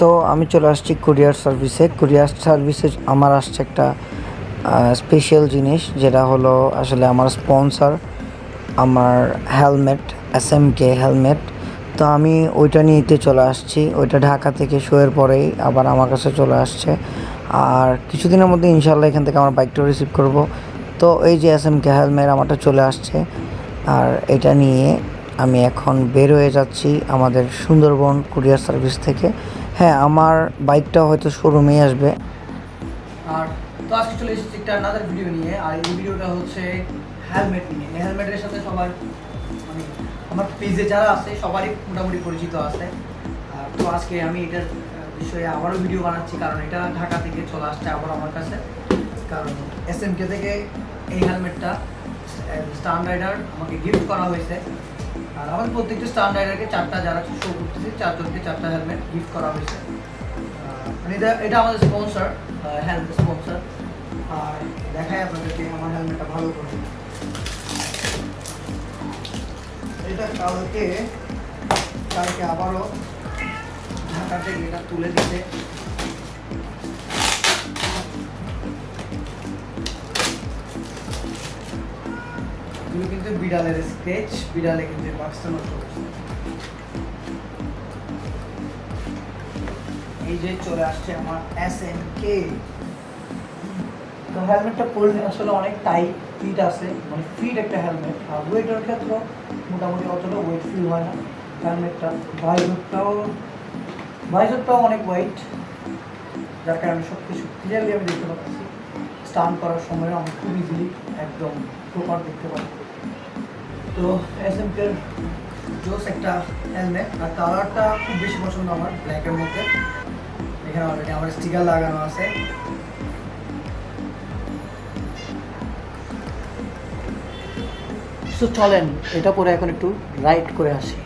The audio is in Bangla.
তো আমি চলে আসছি কুরিয়ার সার্ভিসে কুরিয়ার সার্ভিসে আমার আসছে একটা স্পেশাল জিনিস, যেটা হলো আসলে আমার স্পন্সার আমার helmet S M K helmet তো আমি ওইটা নিয়েতে চলে আসছি। ওইটা ঢাকা থেকে শোয়ের পরেই আবার আমার কাছে চলে আসছে। আর কিছুদিনের মধ্যে ইনশাল্লাহ এখান থেকে আমার বাইকটা রিসিভ করব। তো এই যে এস এম কে হেলমেট আমারটা চলে আসছে। আর এটা নিয়ে আমি এখন বের হয়ে যাচ্ছি আমাদের সুন্দরবন কুরিয়ার সার্ভিস থেকে। হ্যাঁ আমার বাইকটা হয়তো শোরুমেই আসবে। আর তো আজকে চলে এসেছি একটা আনাদার ভিডিও নিয়ে। আর এই ভিডিওটা হচ্ছে হেলমেট নিয়ে। হেলমেটের সাথে সবার মানে আমার পেজে যারা আছে, সবারই মোটামুটি পরিচিত আছে। তো আজকে আমি এটার বিষয়ে আবারও ভিডিও বানাচ্ছি, কারণ এটা ঢাকা থেকে চলে আসছে আবার আমার কাছে। কারণ এস এম কে থেকে এই হেলমেটটা স্টান রাইডার আমাকে গিফট করা হয়েছে। আর আমাদের প্রত্যেকটা স্টান রাইডারকে চারটা যারা শো করতেছে, চারজনকে চারটা হেলমেট গিফট করা হয়েছে। মানে এটা এটা আমাদের স্পন্সর হেলমেট স্পন্সর আর দেখাই আপনাদেরকে আমার হেলমেটটা ভালো করে। এটা কালকে কালকে আবারও ঢাকা থেকে এটা তুলে দিতে। এগুলো কিন্তু বিড়ালের স্কেচ বিড়ালে কিন্তু বাক্সটা নষ্ট এই যে চলে আসছে আমার এস এম কে তো হেলমেটটা পরলে আসলে অনেক টাইট ফিট আছে মানে ফিট একটা হেলমেট আর ওয়েটের ক্ষেত্রে মোটামুটি অতটা ওয়েট ফিল হয় না। হেলমেটটা ভাইজরটাও ভাইজরটাও অনেক ওয়েট যার কারণে সব কিছু ক্লিয়ারলি আমি দেখতে পাচ্ছি। স্টান করার সময় আমি খুব ইজিলি একদম প্রপার দেখতে পাই তো এস এম জোস একটা হেলমেট আর কালারটা খুব বেশি পছন্দ আমার ব্ল্যাকের মধ্যে। এখানে অলরেডি আমার স্টিকার লাগানো আছে। তো চলেন, এটা পরে এখন একটু রাইড করে আসি।